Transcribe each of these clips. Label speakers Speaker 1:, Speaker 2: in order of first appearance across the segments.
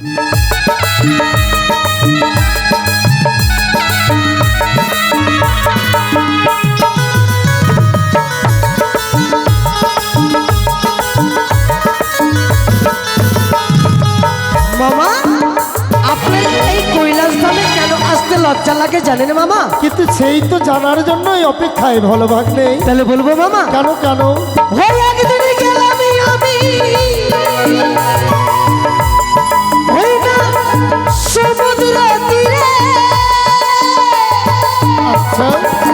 Speaker 1: মামা আপনার এই কৈলাস ধামে কেন আসতে লজ্জা লাগে জানেন মামা?
Speaker 2: কিন্তু সেই তো জানার জন্যই অপেক্ষায় ভালো ভাগ নেই।
Speaker 1: তাহলে বলব মামা।
Speaker 2: কেন কেন? আচ্ছা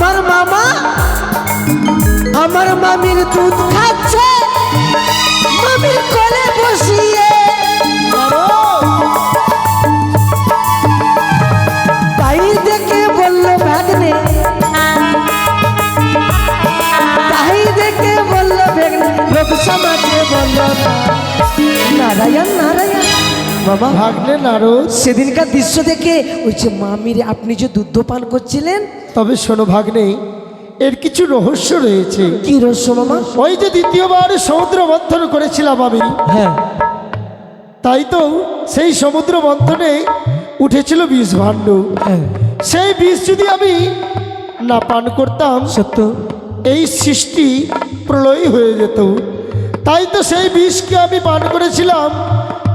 Speaker 1: আমার মামা আমার মামির দুধ খাচ্ছে। মামির কোলে বসিয়ে। নারায়ণ নারায়ণ বাবা।
Speaker 2: ভাগ্নে নারদ।
Speaker 1: সেদিনকার দৃশ্য দেখে ওই যে মামির আপনি যে দুধ পান করছিলেন।
Speaker 2: তবে শোনো ভাগ্নে এর কিছু রহস্য রয়েছে।
Speaker 1: কি রহস্য মামা?
Speaker 2: ওই যে দ্বিতীয়বার সমুদ্র মন্থন করেছিলাম আমি।
Speaker 1: হ্যাঁ।
Speaker 2: তাই তো সেই সমুদ্র মন্থনে উঠেছিল বিষ ভাণ্ড।
Speaker 1: হ্যাঁ।
Speaker 2: সেই বিষ যদি আমি না পান করতাম
Speaker 1: সত্য।
Speaker 2: এই সৃষ্টি প্রলয় হয়ে যেত। তাই তো সেই বিষকে আমি পান করেছিলাম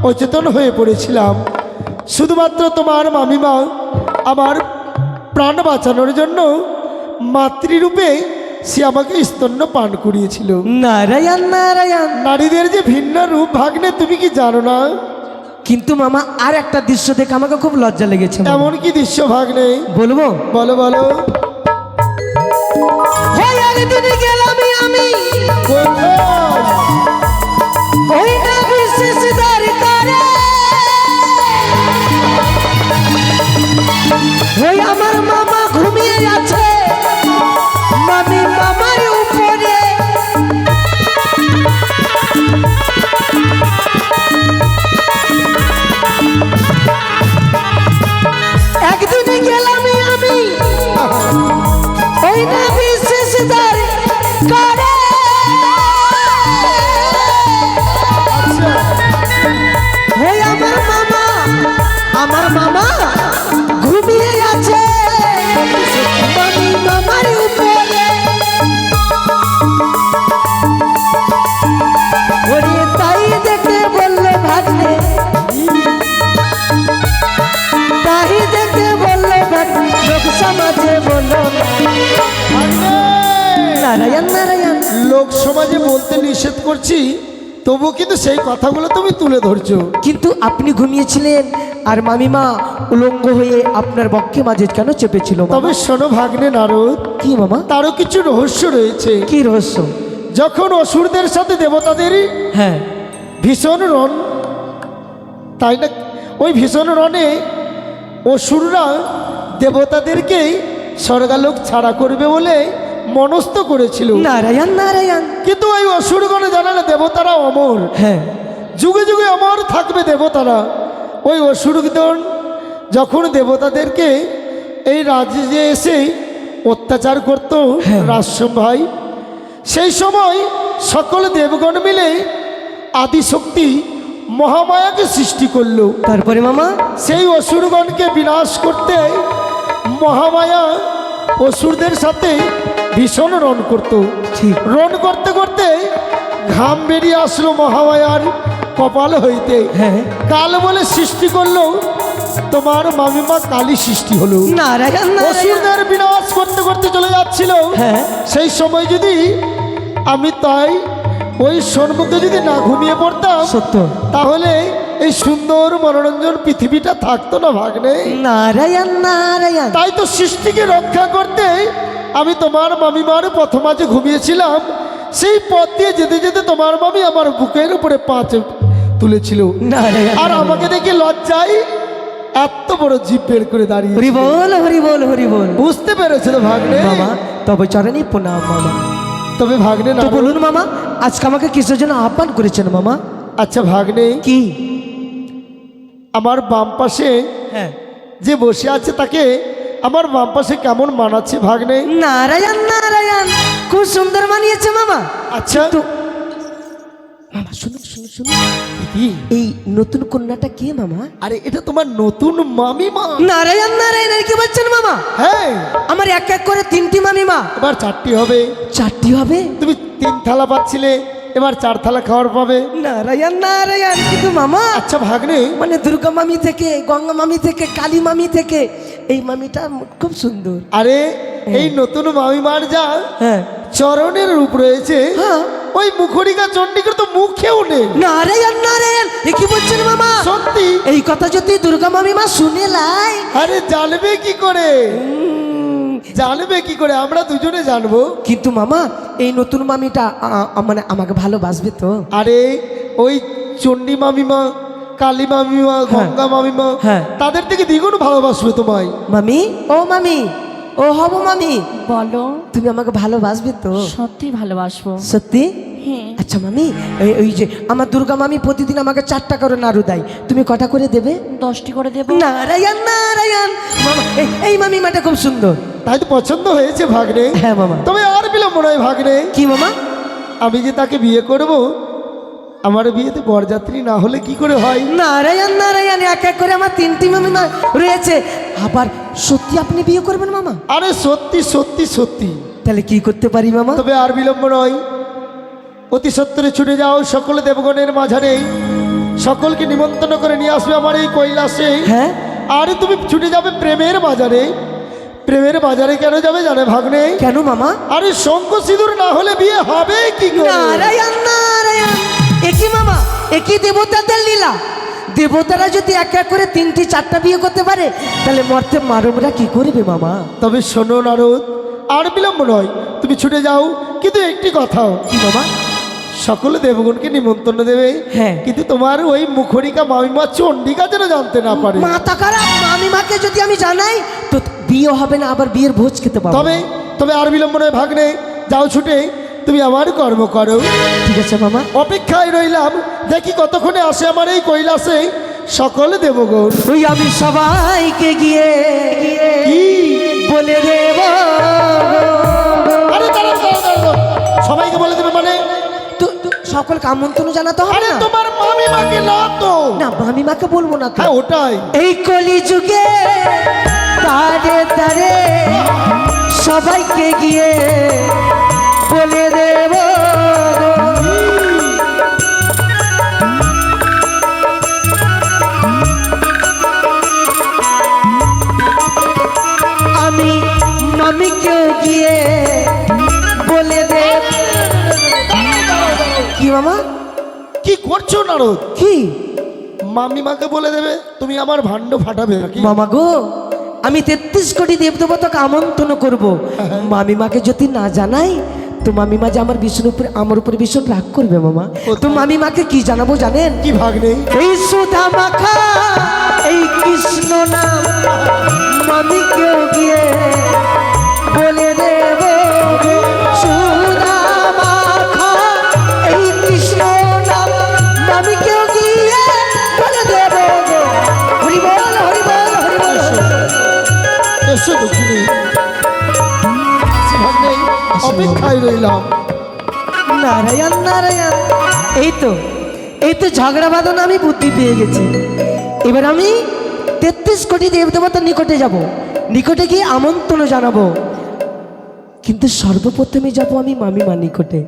Speaker 2: অচেতন হয়ে পড়েছিলাম। শুধুমাত্র তোমার মামিমা আমার প্রাণ বাঁচানোর জন্য মাতৃরূপে সে আমাকে স্তন্য পান করিয়েছিল।
Speaker 1: নারায়ণ নারায়ণ।
Speaker 2: নারীদের যে ভিন্ন রূপ ভাগ্নে তুমি কি জানো না?
Speaker 1: কিন্তু মামা আর একটা দৃশ্য দেখে আমাকে খুব লজ্জা লেগেছে।
Speaker 2: এমন কি দৃশ্য ভাগ্নে?
Speaker 1: বলব?
Speaker 2: বলো বলো।
Speaker 1: মামা ঘুমিয়ে আছে। মামি মামার উপরে। ওরে তাই দেখে বলল ভাগ্নে। তাই দেখে বলল ভাগ্নে। লোক সমাজে বলল নারায়ণ নারায়ণ।
Speaker 2: লোক সমাজে বলতে নিষেধ করছি তবু কিন্তু সেই কথাগুলো তুমি তুলে ধরছো।
Speaker 1: কিন্তু আপনি ঘুমিয়েছিলেন। আর মামিমা উলঙ্গ হয়ে আপনার বক্ষে মাঝে কেন চেপেছিল
Speaker 2: তবে শোনো ভাগ্নে নারদ।
Speaker 1: কি মামা?
Speaker 2: তারও কিছু রহস্য রয়েছে।
Speaker 1: কি রহস্য?
Speaker 2: যখন অসুরদের সাথে দেবতাদের
Speaker 1: হ্যাঁ।
Speaker 2: ভীষণ রণ তাই না? ওই ভীষণ রণে অসুররা দেবতাদেরকে স্বর্গালোক ছাড়া করবে বলে মনস্থ করেছিল।
Speaker 1: নারায়ণ নারায়ণ।
Speaker 2: কিন্তু ওই অসুরগণে জানে না দেবতারা অমর।
Speaker 1: হ্যাঁ।
Speaker 2: যুগে যুগে অমর থাকবে দেবতারা। ওই অসুরগণ যখন দেবতাদেরকে এই রাজ্যে এসে অত্যাচার করত
Speaker 1: হ্যাঁ।
Speaker 2: রাজসম ভাই সেই সময় সকল দেবগণ মিলে আদিশক্তি মহামায়াকে সৃষ্টি করল।
Speaker 1: তারপরে মামা?
Speaker 2: সেই অসুরগণকে বিনাশ করতে মহামায়া অসুরদের সাথে ভীষণ রণ করত। রণ করতে করতে ঘাম বেরিয়ে আসলো মহামায়ার কপাল হইতে।
Speaker 1: হ্যাঁ।
Speaker 2: কাল বলে সৃষ্টি করল তোমার মামিমা কালী সৃষ্টি হলো। অসুরদের বিনাশ করতে করতে চলে যাচ্ছিল।
Speaker 1: হ্যাঁ।
Speaker 2: সেই সময় যদি আমি তাই ওই সন্মুখে যদি না ঘুমিয়ে পড়তাম
Speaker 1: সত্য।
Speaker 2: তাহলে এই সুন্দর মনোরঞ্জন পৃথিবীটা থাকতো না ভাগ্নে।
Speaker 1: নারায়ণ নারায়ণ।
Speaker 2: তাই তো সৃষ্টিকে রক্ষা করতে আমি তোমার মামিমার প্রথম আজে ঘুমিয়েছিলাম। সেই পথ দিয়ে যেতে যেতে তোমার মামি আমার বুকের উপরে পা তুলেছিল। আর আমাকে দেখে লজ্জায় এত বড় জিপ বের করে দাঁড়িয়ে
Speaker 1: হরি বল হরি বল হরি বল।
Speaker 2: বুঝতে পেরেছ তো ভাগ্নে।
Speaker 1: মামা তবে চরণে প্রণাম মামা।
Speaker 2: তবে ভাগ্নে না
Speaker 1: বলুন মামা আজকে আমাকে কিসের জন্য আহ্বান করেছেন মামা?
Speaker 2: আচ্ছা ভাগ্নে
Speaker 1: কি?
Speaker 2: আমার বাম পাশে
Speaker 1: হ্যাঁ।
Speaker 2: যে বসে আছে তাকে আমার বাম পাশে কেমন মানাচ্ছে ভাগ্নে?
Speaker 1: নারায়ণ নারায়ণ খুব সুন্দর মানিয়েছে মামা।
Speaker 2: আচ্ছা।
Speaker 1: তো মামা শুনুন শুনুন শুনুন? এই নতুন কন্যাটা কে মামা?
Speaker 2: আরে এটা তোমার নতুন মামিমা
Speaker 1: নারায়ণ নারায়ণ আর কি বলছেন মামা?
Speaker 2: হ্যাঁ।
Speaker 1: আমার এক এক করে তিনটি মামিমা
Speaker 2: এবার চারটি হবে।
Speaker 1: চারটি হবে?
Speaker 2: তুমি তিন থালা পাচ্ছিলে এবার চার থালা খাওয়ার পাবে।
Speaker 1: নারায়ণ নারায়ণ কিন্তু মামা।
Speaker 2: আচ্ছা ভাগ্নে।
Speaker 1: মানে দুর্গা মামি থেকে গঙ্গা মামি থেকে কালী মামি থেকে এই মামিটা খুব সুন্দর।
Speaker 2: আরে এই নতুন মামিমার যা
Speaker 1: হ্যাঁ।
Speaker 2: চরণের রূপ রয়েছে।
Speaker 1: হ্যাঁ।
Speaker 2: ওই মুখরিকা চণ্ডীকে তো মুখেও নেই।
Speaker 1: নারায়ণ নারায়ণ এ কি বলছেন মামা?
Speaker 2: সত্যি?
Speaker 1: এই কথা যদি দুর্গা মামিমা শুনে লাই।
Speaker 2: আরে জানবে কি করে? জানবে কি করে? আমরা দুজনে জানব।
Speaker 1: কিন্তু মামা এই নতুন মামিটা মানে আমাকে ভালোবাসবে তো।
Speaker 2: আরে ওই চণ্ডী মামিমা কালী মামি মামিমা গঙ্গা মামিমা
Speaker 1: হ্যাঁ।
Speaker 2: তাদের থেকে দ্বিগুণ ভালোবাসবে তোমায়।
Speaker 1: মামি? ও মামি। ও হব মামি।
Speaker 3: বলো।
Speaker 1: তুমি আমাকে ভালোবাসবে তো?
Speaker 3: সত্যি ভালোবাসবো।
Speaker 1: সত্যি?
Speaker 3: হ্যাঁ।
Speaker 1: আচ্ছা মামি এই- ওই যে আমার দুর্গা মামি প্রতিদিন আমাকে চারটা করে নাড়ু দেয় তুমি কটা করে দেবে?
Speaker 3: দশটি করে দেবো।
Speaker 1: নারায়ণ নারায়ণ। মামা এই- এই মামি মাটা খুব সুন্দর।
Speaker 2: তাই তো পছন্দ হয়েছে ভাগ্নে।
Speaker 1: হ্যাঁ মামা।
Speaker 2: তবে আর বিলম্ব নয় ভাগ্নে।
Speaker 1: কি মামা?
Speaker 2: আমি যে তাকে বিয়ে করব আমার বিয়েতে বরযাত্রী না হলে কি করে হয়?
Speaker 1: নারায়ণ নারায়ণ এক এক করে আমার তিনটি মামিমা রয়েছে। আবার সত্যি আপনি বিয়ে করবেন মামা?
Speaker 2: আরে সত্যি সত্যি সত্যি।
Speaker 1: তাহলে কি করতে পারি মামা?
Speaker 2: তবে আর বিলম্ব নয়। অতি সত্তরে ছুটে যাও সকল দেবগণের মাঝারে সকলকে নিমন্ত্রণ করে নিয়ে আসবে আমার এই কৈলাসে।
Speaker 1: হ্যাঁ?
Speaker 2: আরে তুমি ছুটে যাবে প্রেমের বাজারে। প্রেমের বাজারে কেন যাবে জানে ভাগ্নে?
Speaker 1: কেন মামা?
Speaker 2: আরে শঙ্খ সিঁদুর না হলে বিয়ে হবে কি
Speaker 1: নারায়ণ একই মামা একই দেবতাদের লীলা? দেবতারা যদি এক এক করে তিনটি চারটা বিয়ে করতে পারে তাহলে মর্তে মানবরা কি করবে মামা?
Speaker 2: তবে শোনো নারদ আর বিলম্ব নয় তুমি ছুটে যাও কিন্তু একটি কথাও
Speaker 1: কি মামা?
Speaker 2: সকল দেবগণকে নিমন্ত্রণ দেবে
Speaker 1: হ্যাঁ।
Speaker 2: কিন্তু তোমার ওই মুখরিকা মামিমা চণ্ডিকা যেন জানতে না পারে।
Speaker 1: মাথা খারাপ মামিমাকে যদি আমি জানাই তো বিয়ে হবে না আবার বিয়ের ভোজ খেতে পাবো।
Speaker 2: তবে তবে আর বিলম্ব নয় ভাগ্নে যাও ছুটে তুমি আমার কর্ম করো।
Speaker 1: ঠিক আছে মামা।
Speaker 2: অপেক্ষায় রইলাম। দেখি কতক্ষণে আসে আমার এই কৈলাসে। সকল দেবগণ।
Speaker 1: ওই আমি সবাইকে গিয়ে
Speaker 2: কি?
Speaker 1: বলে দেব।
Speaker 2: আরে। সবাইকে বলে দেবে মানে?
Speaker 1: সকলকে আমন্ত্রণ জানাতে হবে
Speaker 2: আরে
Speaker 1: না?
Speaker 2: তোমার মামিমাকে না তো।
Speaker 1: না মামিমাকে বলব না তো।
Speaker 2: হ্যাঁ ওটাই।
Speaker 1: এই কলি যুগে তারে তারে সবাইকে গিয়ে বলে দেব আমি মামিকেও গিয়ে বলে দেব। কি মামা?
Speaker 2: কি করছ নারদ?
Speaker 1: কি?
Speaker 2: মামিমাকে বলে দেবে তুমি আমার ভাণ্ড ফাটাবে নাকি?
Speaker 1: মামা গো আমি তেত্রিশ কোটি দেবদেবতাকে আমন্ত্রণ করব। মামিমাকে যদি না জানাই তো মামিমা যে আমার ভীষণ উপরে আমার উপরে ভীষণ রাগ করবে মামা। তো মামিমাকে কি জানাব জানেন?
Speaker 2: কি ভাগ্নে
Speaker 1: এই সুধা মাখা এই কৃষ্ণ নাম মামিকেও গিয়ে বলে দেব সুধা মাখা এই কৃষ্ণ নাম মামিকেও গিয়ে বলে দেব হরি বল হরি বল হরি বল
Speaker 2: অপেক্ষায় রইলাম।
Speaker 1: নারায়ণ নারায়ণ। এই তো এই তো ঝগড়া বাঁধন আমি বুদ্ধি পেয়ে গেছি। এবার আমি তেত্রিশ কোটি দেবদেবতার নিকটে যাব। নিকটে গিয়ে আমন্ত্রণ জানাব। কিন্তু সর্বপ্রথমে যাব আমি মামিমা নিকটে।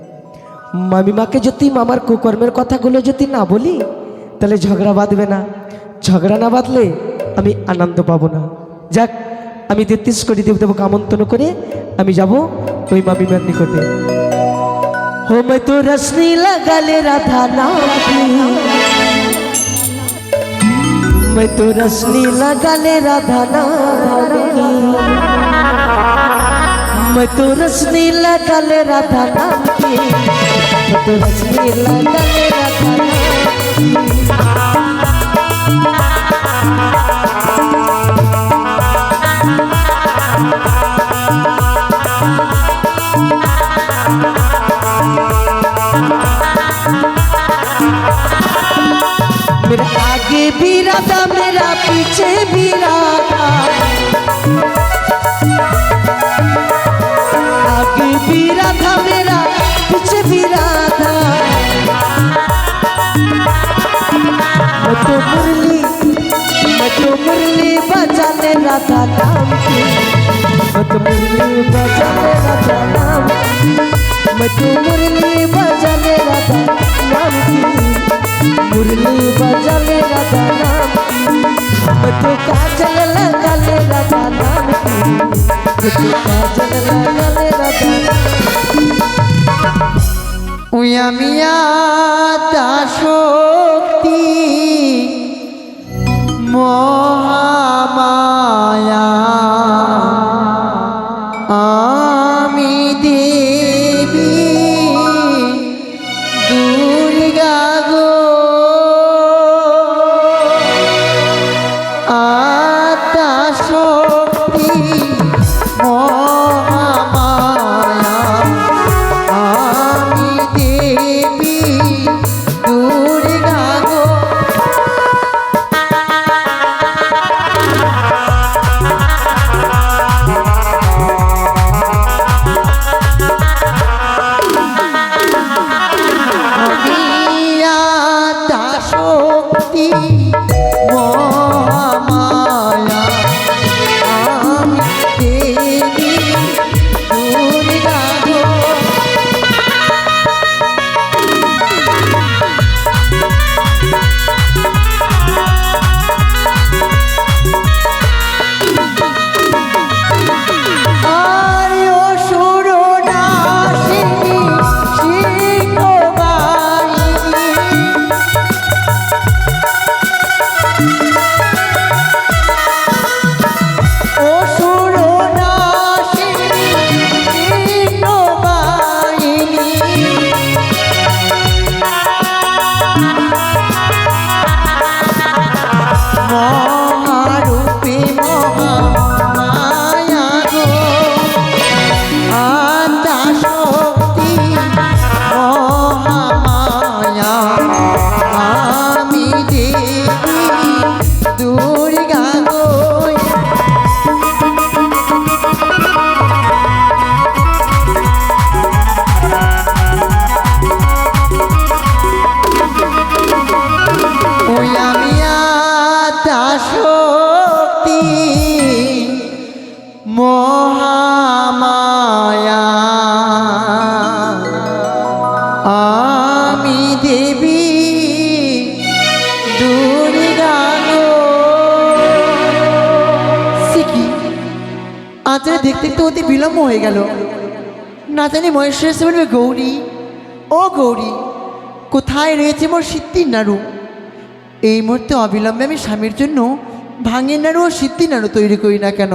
Speaker 1: মামিমাকে যদি মামার কুকর্মের কথাগুলো যদি না বলি, তাহলে ঝগড়া বাঁধবে না। ঝগড়া না বাঁধলে আমি আনন্দ পাবো না। যাক আমি তেত্রিশ কোটি দেবদেবকে আমন্ত্রণ করে আমি যাব ওই মামিমার নিকটে हो मैं तो रश्मि लगा ले राधा नाथी मैं तो रश्मि लगा ले राधा नाथी मैं तो रसनी लगल राधा नाम की मैं तो रसनी लगल राधा नाम राधा, मेरा पीछे भी राधा। भी राधा, मेरा पीछे भी राधा। मैं तो मुरली मुरली बजाने राधा नाम की। मैं तो मुरली बजाने राधा नाम मुरली ঢুলি বাজালে রাধা নাম।
Speaker 4: একটু কাজল লাগালে রাধা মহামায়া। আমি দিয়ে শক্তি আত্মা শক্তি মহামায়া। আমি দেবী আজ দেখতে দেখতে অতি বিলম্ব হয়ে গেল। না জানি মহেশ্বর বলবে গৌরী। ও গৌরী, কোথায় রয়েছে মোর সিদ্ধির নাড়ু? এই মুহূর্তে অবিলম্বে আমি স্বামীর জন্য ভাঙের নাড়ু ও সিদ্ধির নাড়ু তৈরি করি না কেন?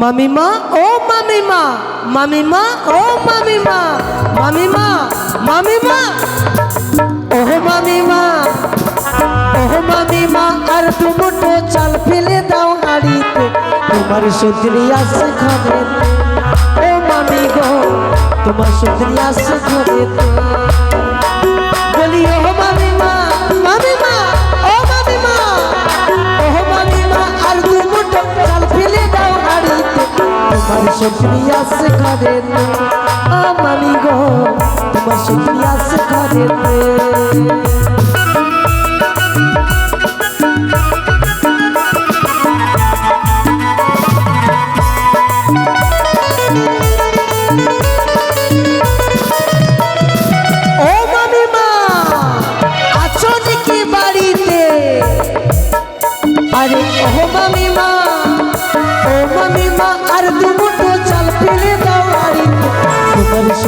Speaker 1: মামিমা, ও মামিমা মামিমা, ও মামিমা মামিমা মামিমা। ওহ মামিমা ওহ মামিমা, আর দুমুটো চাল ফেলে দাও হাড়িতে। তোমার সুন্দরী আসে ঘরে। ও মামি গো, তোমার সুন্দরী আসে ঘরে তোমার সুন্দরী আসে ঘরে মামি গো তোমার সুন্দরী আসে ঘরে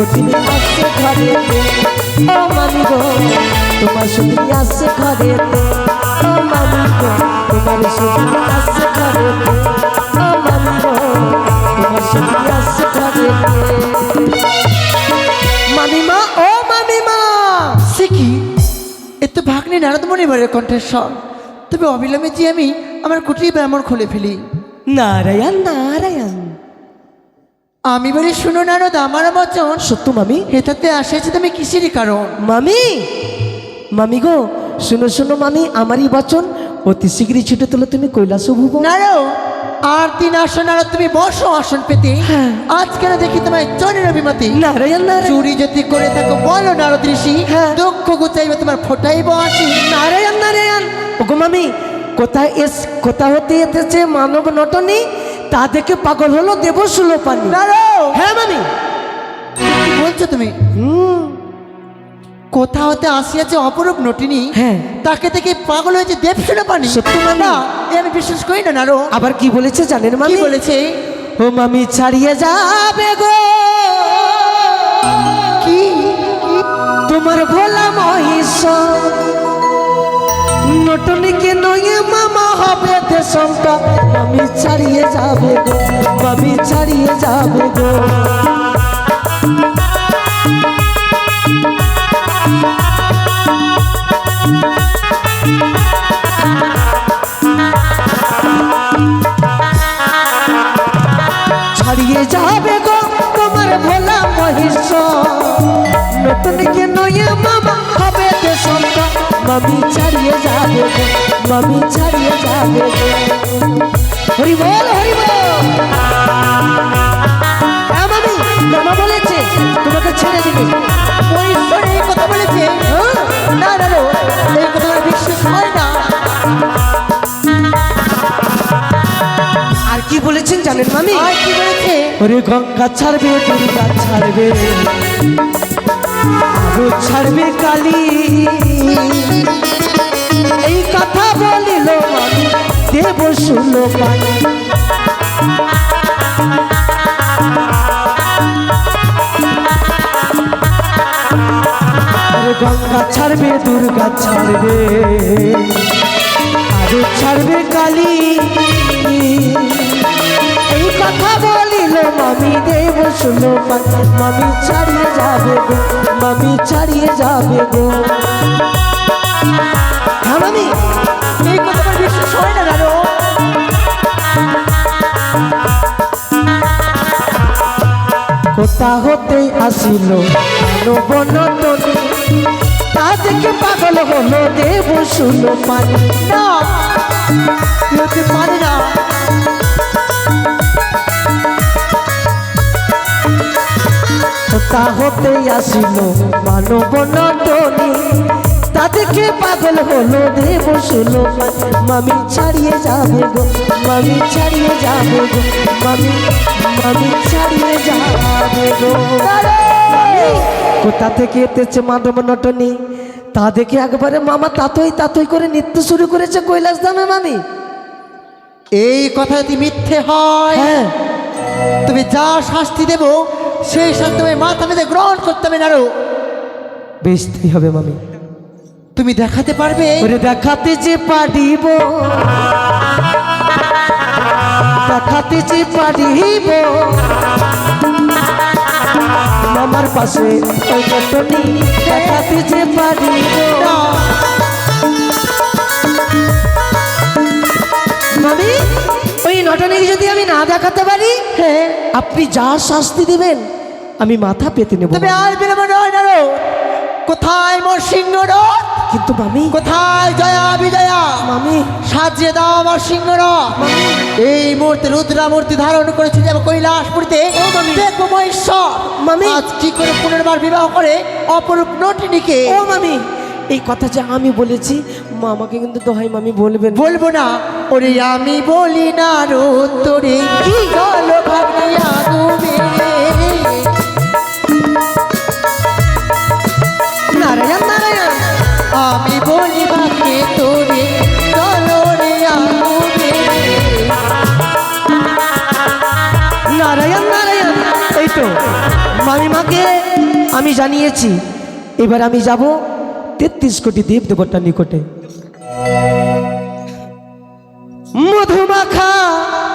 Speaker 1: সতীনে আসছে ঘরেতে। ও মামি গো তোমার সতীনে আসছে ঘরেতে। ও মামি গো তোমার সতীনে আসছে ঘরেতে। ও মামি গো তোমার চলে আসছে ঘরে মামিমা ও মামিমা
Speaker 4: সে কি? এ তো ভাগ্নে নারদমণি বাড়ির কণ্ঠেশ্বর তবে অবিলম্বে যে আমি আমার কুটির ব্রাহ্মণ খুলে ফেলি।
Speaker 1: নারায়ণ নারায়ণ
Speaker 4: আমি বলি শুনো নারদ আমার বচন
Speaker 1: সত্য মামি
Speaker 4: হেতাতে আসেছে তুমি কিসেরই কারণ?
Speaker 1: মামি মামি গো শুনো শুনো মামি আমারই বচন অতি শীঘ্রই ছুটে তোলো তুমি কৈলাস ভুব
Speaker 4: আর তিন আসন আর তুমি বসো আসন পেতে।
Speaker 1: হ্যাঁ।
Speaker 4: আজ কেন দেখি তোমায় চরের অভিমতি?
Speaker 1: নারায়ণ
Speaker 4: চুরি যদি করে থাকো বলো নারদ ঋষি
Speaker 1: হ্যাঁ।
Speaker 4: দুঃখ গুচাইবে তোমার ফোটাইব আসি।
Speaker 1: নারায়ণ নারায়ণ। ওগো মামি কোথায় এস কোথা হতে এসেছে মানব নটনি? তা দেখে পাগল হলো দেব সুলোপানি
Speaker 4: নারো
Speaker 1: হ্যাঁ মামি।
Speaker 4: কি বলছো তুমি? কোথা হতে আসিয়াছে অপরূপ নটিনী
Speaker 1: হ্যাঁ।
Speaker 4: তাকে দেখে পাগল হয়েছে দেবসুনা পানি।
Speaker 1: সত্যি?
Speaker 4: না এ আমি বিশ্বাস করি না নারো।
Speaker 1: আবার কি বলেছে জানেন
Speaker 4: কি
Speaker 1: মামি
Speaker 4: বলেছে?
Speaker 1: ও মামি ছাড়িয়ে যাবে গো।
Speaker 4: কি?
Speaker 1: তোমার ভোলা মহিষ নটনিকে নয়ে হবে দেশমটা আমি ছাড়িয়ে যাবে মামি ছাড়িয়ে যাবে গো। গো ছাড়িয়ে যাবে। হরি বল হরি বল। হ্যাঁ মামা বলেছে তোমাকে ছেড়ে দিবে।
Speaker 4: ওই এই কথা বলেছে।
Speaker 1: হ্যাঁ?
Speaker 4: না এই কথা বিশ্বাস হয় না।
Speaker 1: আর কি বলেছেন জানেন মামি?
Speaker 4: আর কি বলেছে?
Speaker 1: ওরে গঙ্গা ছাড়বে দুর্গা ছাড়বে। আরও ছাড়বে কালী। এই কথা বলিল আমি দেব শুনল পানি গঙ্গা ছাড়বে, দুর্গা ছাড়বে, আরও ছাড়বে কালী। এই কথা বলিল মামি, দেব শুনো মামি ছাড়িয়ে যাবে গো, মামি ছাড়িয়ে যাবে গো। মামি
Speaker 4: এই কথা আমার বিশ্বাস হয় না নারো
Speaker 1: কোথা হতে আসিল বনতনে তা দেখে পাগল হলো দেব শুনো পানি।
Speaker 4: না, হতে পারে না।
Speaker 1: কোথা হতে আসিল মানব নটনি পাগল হলো দেব শুনো মামি ছাড়িয়ে যাবে গো মামি ছাড়িয়ে যাবে গো মামি মামি ছাড়িয়ে যাবে গো। কোথা থেকে এতেছে মানব নটনি? তা দেখে একবারে মামা তাতই তাতই করে নৃত্য শুরু করেছে কৈলাস দামে মামি
Speaker 4: এই কথা যদি মিথ্যে হয়
Speaker 1: হ্যাঁ।
Speaker 4: তুমি যা শাস্তি দেব সেই শাস্তি তুমি মাথা মেতে গ্রহণ করতে হবে নারো।
Speaker 1: বেশতেই হবে মামি।
Speaker 4: তুমি দেখাতে পারবে?
Speaker 1: ওরে দেখাতে যে পারিব। দেখাতে যে পারিব। আমার পাশে ওই দেখাতে যে পারিব।
Speaker 4: না,
Speaker 1: ওই নটনিকে যদি আমি না দেখাতে পারি
Speaker 4: হ্যাঁ।
Speaker 1: আপনি যা শাস্তি দিবেন আমি মাথা পেতে নেব।
Speaker 4: তবে আর বিলম্ব নয় নারো কোথায় মোর সিংহ রথ
Speaker 1: কিন্তু মামি।
Speaker 4: কোথায় জয়া বিজয়া?
Speaker 1: মামি।
Speaker 4: সাজিয়ে দাও আমার সিংহরা। এই মুহূর্তে রুদ্রা মূর্তি ধারণ করেছে যে কৈলাসপুরীতে দেখব মহেশ্বর।
Speaker 1: মামি।
Speaker 4: আজ কি করে পুনর্বার বিবাহ করে অপরূপ নটিনীকে?
Speaker 1: ও মামি এই কথা যে আমি বলেছি মা আমাকে কিন্তু দোহাই মামি বলবেন।
Speaker 4: বলব না। ওরে আমি বলি না রো তোরে। কি? গল ভাবনিয়া তুমি আমি
Speaker 1: তো মামিমাকে আমি জানিয়েছি। এবার আমি যাব তেত্রিশ কোটি দেব দেবতার নিকটে।